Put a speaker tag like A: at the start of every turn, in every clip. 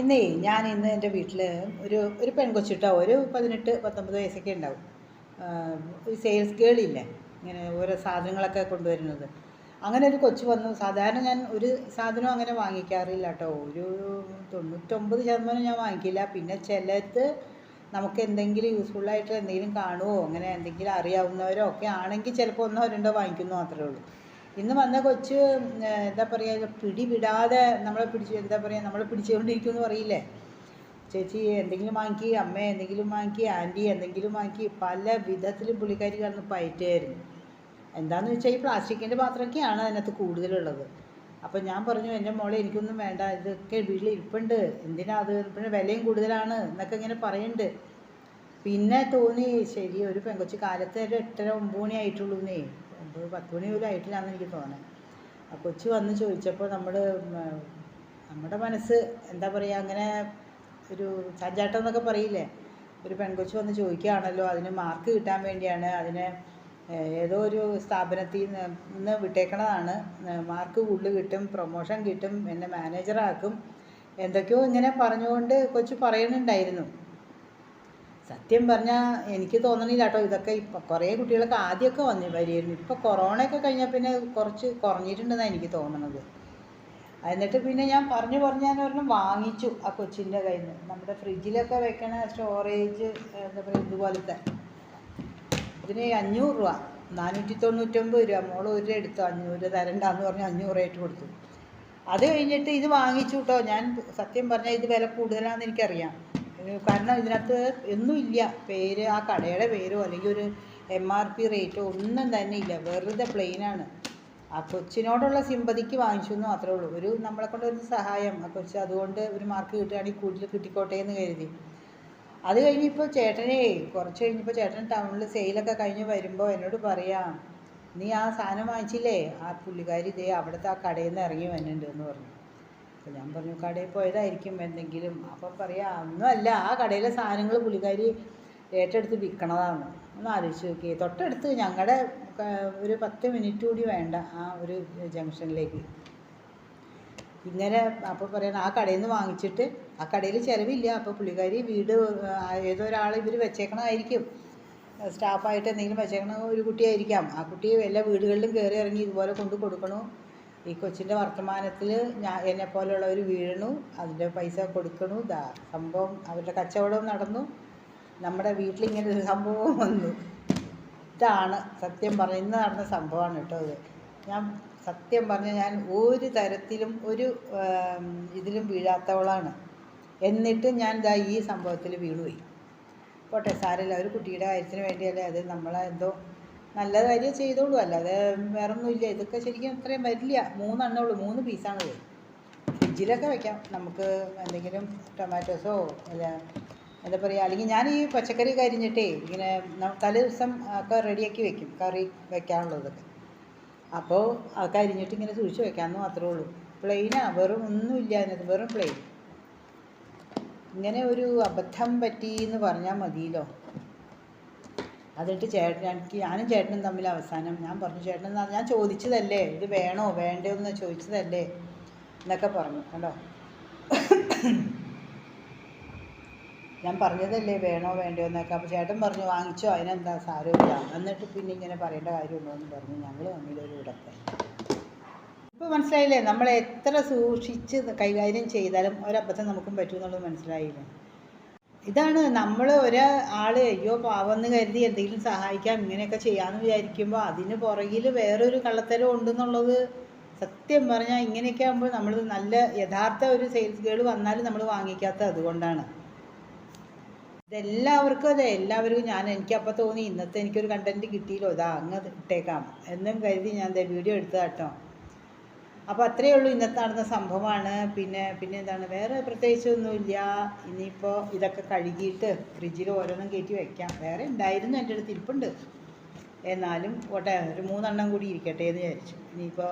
A: ഇന്നേ ഞാൻ ഇന്ന് എന്റെ വീട്ടിൽ ഒരു ഒരു പെൺകൊച്ചിട്ടോ ഒരു പതിനെട്ട് പത്തൊമ്പത് വയസ്സൊക്കെ ഉണ്ടാവും. ഒരു സെയിൽസ് ഗേളില്ലേ ഇങ്ങനെ ഓരോ സാധനങ്ങളൊക്കെ കൊണ്ടുവരുന്നത്. അങ്ങനെ ഒരു കൊച്ചു വന്നു. സാധാരണ ഞാൻ ഒരു സാധനവും അങ്ങനെ വാങ്ങിക്കാറില്ല കേട്ടോ ഒരു തൊണ്ണൂറ്റൊമ്പത് ശതമാനം ഞാൻ വാങ്ങിക്കില്ല. പിന്നെ ചിലത് നമുക്ക് എന്തെങ്കിലും യൂസ്ഫുള്ളായിട്ട് എന്തെങ്കിലും കാണുമോ അങ്ങനെ എന്തെങ്കിലും അറിയാവുന്നവരോ ഒക്കെ ആണെങ്കിൽ ചിലപ്പോൾ ഒന്നോ രണ്ടോ വാങ്ങിക്കുന്നു മാത്രമേ ഉള്ളൂ. ഇന്ന് വന്ന കൊച്ച് എന്താ പറയുക പിടി വിടാതെ നമ്മളെ പിടിച്ച് എന്താ പറയുക നമ്മളെ പിടിച്ചുകൊണ്ടിരിക്കുമെന്ന് പറയില്ലേ? ചേച്ചി എന്തെങ്കിലും വാങ്ങിക്കി അമ്മ എന്തെങ്കിലും വാങ്ങിക്കി ആന്റി എന്തെങ്കിലും വാങ്ങിക്കി. പല വിധത്തിലും പുള്ളിക്കാരി കിടന്ന് പയറ്റുമായിരുന്നു എന്താണെന്ന് വെച്ചാൽ ഈ പ്ലാസ്റ്റിക്കിന്റെ പാത്രമൊക്കെയാണ് അതിനകത്ത് കൂടുതലുള്ളത്. അപ്പോൾ ഞാൻ പറഞ്ഞു എന്റെ മോളെ എനിക്കൊന്നും വേണ്ട. ഇതൊക്കെ വീട്ടിൽ ഇരിപ്പുണ്ട്. എന്തിനാ അത്? പിന്നെ വിലയും കൂടുതലാണ്. എന്നൊക്കെ ഇങ്ങനെ പറയുന്നുണ്ട് പിന്നെ തോന്നി ശരി ഒരു പെങ്കൊച്ച് കാലത്ത് ഒരു എട്ടര ഒമ്പത് മണി ആയിട്ടുള്ളൂന്നേ ഒമ്പത് പത്ത് മണി പോലും ആയിട്ടില്ലാന്ന് എനിക്ക് തോന്നുന്നത് ആ കൊച്ചു വന്ന് ചോദിച്ചപ്പോൾ നമ്മൾ നമ്മുടെ മനസ്സ് എന്താ പറയുക അങ്ങനെ ഒരു ചാഞ്ചാട്ടം എന്നൊക്കെ പറയില്ലേ? ഒരു പെൺകൊച്ചു വന്ന് ചോദിക്കുകയാണല്ലോ അതിന് മാർക്ക് കിട്ടാൻ വേണ്ടിയാണ് അതിന് ഏതോ ഒരു സ്ഥാപനത്തിൽ നിന്ന് വിട്ടേക്കണതാണ്. മാർക്ക് കൂടുതൽ കിട്ടും പ്രൊമോഷൻ കിട്ടും എന്നെ മാനേജറാക്കും. എന്തൊക്കെയോ ഇങ്ങനെ പറഞ്ഞുകൊണ്ട് കൊച്ചു പറയുന്നുണ്ടായിരുന്നു. സത്യം പറഞ്ഞാൽ എനിക്ക് തോന്നണില്ല കേട്ടോ ഇതൊക്കെ ഇപ്പം കുറേ കുട്ടികളൊക്കെ ആദ്യമൊക്കെ വന്നു വരുമായിരുന്നു ഇപ്പോൾ കൊറോണയൊക്കെ കഴിഞ്ഞാൽ പിന്നെ കുറച്ച് കുറഞ്ഞിട്ടുണ്ടെന്നാണ് എനിക്ക് തോന്നണത്. എന്നിട്ട് പിന്നെ ഞാൻ പറഞ്ഞു പറഞ്ഞ് ഞാൻ ഒരെണ്ണം വാങ്ങിച്ചു ആ കൊച്ചിന്റെ കയ്യിൽ നിന്ന് നമ്മുടെ ഫ്രിഡ്ജിലൊക്കെ വെക്കണ സ്റ്റോറേജ് എന്താ പറയുക ഇതുപോലത്തെ. ഇതിന് അഞ്ഞൂറ് രൂപ. നാനൂറ്റി തൊണ്ണൂറ്റൊമ്പത് രൂപ. മോൾ ഒരു എടുത്തു. അഞ്ഞൂറ് തരണ്ടാന്ന് പറഞ്ഞ് അഞ്ഞൂറ് ആയിട്ട് കൊടുത്തു. അത് കഴിഞ്ഞിട്ട് ഇത് വാങ്ങിച്ചു കേട്ടോ ഞാൻ സത്യം പറഞ്ഞാൽ ഇത് വില കൂടുതലാണെന്ന് എനിക്കറിയാം. കാരണം ഇതിനകത്ത് ഒന്നുമില്ല പേര് ആ കടയുടെ പേരോ അല്ലെങ്കിൽ ഒരു എം ആർ പി റേറ്റോ ഒന്നും തന്നെ ഇല്ല. വെറുതെ പ്ലെയിനാണ് ആ കൊച്ചിനോടുള്ള സിമ്പതിക്ക് വാങ്ങിച്ചു എന്ന് മാത്രമേ ഉള്ളൂ. ഒരു നമ്മളെ കൊണ്ട് ഒരു സഹായം. ആ കൊച്ച് അതുകൊണ്ട് ഒരു മാർക്ക് കിട്ടുകയാണെങ്കിൽ കൂടുതൽ കിട്ടിക്കോട്ടെ എന്ന് കരുതി. അത് കഴിഞ്ഞിപ്പോൾ ചേട്ടനെ കുറച്ച് കഴിഞ്ഞപ്പോൾ ചേട്ടൻ ടൗണിൽ സെയിലൊക്കെ കഴിഞ്ഞ് വരുമ്പോൾ എന്നോട് പറയാം നീ ആ സാധനം വാങ്ങിച്ചില്ലേ? ആ പുള്ളിക്കാരി ഇതേ അവിടുത്തെ ആ കടയിൽ നിന്ന് ഇറങ്ങി വന്നിട്ടുണ്ട് എന്ന് പറഞ്ഞു. അപ്പോൾ ഞാൻ പറഞ്ഞു കടയിൽ പോയതായിരിക്കും എന്തെങ്കിലും. അപ്പം പറയാം ഒന്നുമല്ല ആ കടയിലെ സാധനങ്ങൾ പുള്ളിക്കാരി ഏറ്റെടുത്ത് വിൽക്കണതാണ് ഒന്ന് ആലോചിച്ച് നോക്കിയേ തൊട്ടടുത്ത് ഞങ്ങളുടെ ഒരു പത്ത് മിനിറ്റ് കൂടി വേണ്ട ആ ഒരു ജംഗ്ഷനിലേക്ക്. ഇങ്ങനെ അപ്പോൾ പറയണം ആ കടയിൽ നിന്ന് വാങ്ങിച്ചിട്ട് ആ കടയിൽ ചിലവില്ല അപ്പോൾ പുള്ളിക്കാരി വീട് ഏതോ ഒരാൾ ഇവർ വെച്ചേക്കണമായിരിക്കും സ്റ്റാഫായിട്ട് എന്തെങ്കിലും വെച്ചേക്കണ ഒരു കുട്ടിയായിരിക്കാം. ആ കുട്ടി എല്ലാ വീടുകളിലും കയറി ഇറങ്ങി ഇതുപോലെ കൊണ്ട് കൊടുക്കണു. ഈ കൊച്ചിന്റെ വർത്തമാനത്തിൽ ഞാൻ എന്നെ പോലെയുള്ളവർ വീഴണു അതിന്റെ പൈസ കൊടുക്കണു ഇതാ സംഭവം അവരുടെ കച്ചവടവും നടന്നു. നമ്മുടെ വീട്ടിൽ ഇങ്ങനെ ഒരു സംഭവം വന്നു. ഇതാണ് സത്യം പറഞ്ഞ ഇന്ന് നടന്ന സംഭവമാണ് കേട്ടോ ഇത്. ഞാൻ സത്യം പറഞ്ഞ ഞാൻ ഒരു തരത്തിലും ഒരു ഇതിലും വീഴാത്തവളാണ്. എന്നിട്ട് ഞാൻ ഇതാ ഈ സംഭവത്തിൽ വീണുപോയി. പോട്ടെ സാരമില്ല ഒരു കുട്ടിയുടെ കാര്യത്തിന് വേണ്ടിയല്ലേ അത് നമ്മളെ എന്തോ നല്ല കാര്യം ചെയ്തോളൂ. അല്ലാതെ വേറെ ഒന്നുമില്ല ഇതൊക്കെ ശരിക്കും ഇത്രയും വരില്ല. മൂന്നെണ്ണേ ഉള്ളൂ. മൂന്ന് പീസാണ് ഫ്രിഡ്ജിലൊക്കെ വെക്കാം. നമുക്ക് എന്തെങ്കിലും ടൊമാറ്റോസോ അല്ല എന്താ പറയുക അല്ലെങ്കിൽ ഞാൻ ഈ പച്ചക്കറി കരിഞ്ഞിട്ടേ ഇങ്ങനെ തലേ ദിവസം ഒക്കെ റെഡിയാക്കി വെക്കും. കറി വെക്കാനുള്ളതൊക്കെ. അപ്പോൾ അത് കരിഞ്ഞിട്ട് ഇങ്ങനെ സൂക്ഷിച്ച് വെക്കാമെന്ന് മാത്രമേ ഉള്ളൂ. പ്ലെയിനാണ് വെറും ഒന്നുമില്ല അതിനകത്ത്. വെറും പ്ലെയിൻ ഇങ്ങനെ ഒരു അബദ്ധം പറ്റി എന്ന് പറഞ്ഞാൽ മതിയല്ലോ. അതിട്ട് ചേട്ടൻ എനിക്ക് ഞാനും ചേട്ടനും തമ്മിൽ അവസാനം ഞാൻ പറഞ്ഞു ചേട്ടൻ ഞാൻ ചോദിച്ചതല്ലേ ഇത് വേണോ വേണ്ടോ എന്ന് ചോദിച്ചതല്ലേ? എന്നൊക്കെ പറഞ്ഞു കണ്ടോ? ഞാൻ പറഞ്ഞതല്ലേ വേണോ വേണ്ടോ എന്നൊക്കെ. അപ്പോൾ ചേട്ടൻ പറഞ്ഞു വാങ്ങിച്ചോ അതിനെന്താ സാരമില്ല. എന്നിട്ട് പിന്നെ ഇങ്ങനെ പറയേണ്ട കാര്യമുണ്ടോ എന്ന് പറഞ്ഞു ഞങ്ങൾ തമ്മിലൊരു ഇടത്തെ ഇപ്പോൾ മനസ്സിലായില്ലേ നമ്മൾ എത്ര സൂക്ഷിച്ച് കൈകാര്യം ചെയ്താലും ഒരബദ്ധം നമുക്കും പറ്റുമെന്നുള്ളത് മനസ്സിലായില്ലേ? ഇതാണ് നമ്മൾ ഒരാൾ അയ്യോ പാവെന്ന് കരുതി എന്തെങ്കിലും സഹായിക്കാം ഇങ്ങനെയൊക്കെ ചെയ്യാന്ന് വിചാരിക്കുമ്പോൾ അതിന് പുറകിൽ വേറൊരു കള്ളത്തരം ഉണ്ടെന്നുള്ളത് സത്യം പറഞ്ഞാൽ ഇങ്ങനെയൊക്കെ ആകുമ്പോൾ നമ്മൾ നല്ല യഥാർത്ഥ ഒരു സെയിൽസ് ഗേൾ വന്നാലും നമ്മൾ വാങ്ങിക്കാത്ത അതുകൊണ്ടാണ്. ഇതെല്ലാവർക്കും അതെ എല്ലാവർക്കും ഞാൻ എനിക്ക് അപ്പോൾ തോന്നി ഇന്നത്തെ എനിക്കൊരു കണ്ടന്റ് കിട്ടിയല്ലോ ഇതാ അങ്ങ് ഇട്ടേക്കാം. എന്നും കരുതി ഞാൻ വീഡിയോ എടുത്തതാ കേട്ടോ അപ്പോൾ അത്രയേ ഉള്ളൂ ഇന്നത്തെ നടന്ന സംഭവമാണ്. പിന്നെ പിന്നെ എന്താണ്? വേറെ പ്രത്യേകിച്ചൊന്നുമില്ല. ഇനിയിപ്പോൾ ഇതൊക്കെ കഴുകിയിട്ട് ഫ്രിഡ്ജിൽ ഓരോന്നും കയറ്റി വെക്കാം. വേറെ ഉണ്ടായിരുന്നു എന്റെ അടുത്ത് ഇരിപ്പുണ്ട്. എന്നാലും ഓട്ടെ ഒരു മൂന്നെണ്ണം കൂടി ഇരിക്കട്ടെ എന്ന് വിചാരിച്ചു. ഇനിയിപ്പോൾ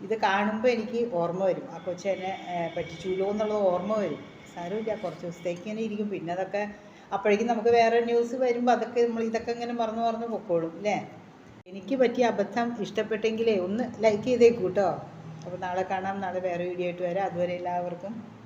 A: ഇത് കാണുമ്പോൾ എനിക്ക് ഓർമ്മ വരും. ആ കൊച്ചെന്നെ പറ്റിച്ചൂലോ എന്നുള്ളത് ഓർമ്മ വരും. സാരമില്ല കുറച്ച് ദിവസത്തേക്ക് ഇങ്ങനെ ഇരിക്കും. പിന്നെ അതൊക്കെ അപ്പോഴേക്കും നമുക്ക് വേറെ ന്യൂസ് വരുമ്പോൾ അതൊക്കെ നമ്മൾ ഇതൊക്കെ ഇങ്ങനെ മറന്നു മറന്നു പൊക്കോളും അല്ലേ? എനിക്ക് പറ്റിയ അബദ്ധം ഇഷ്ടപ്പെട്ടെങ്കിലേ ഒന്ന് ലൈക്ക് ചെയ്തേക്കൂ കേട്ടോ. അപ്പോൾ നാളെ കാണാം. നാളെ വേറെ വീഡിയോ ആയിട്ട് വരാം. അതുവരെ എല്ലാവർക്കും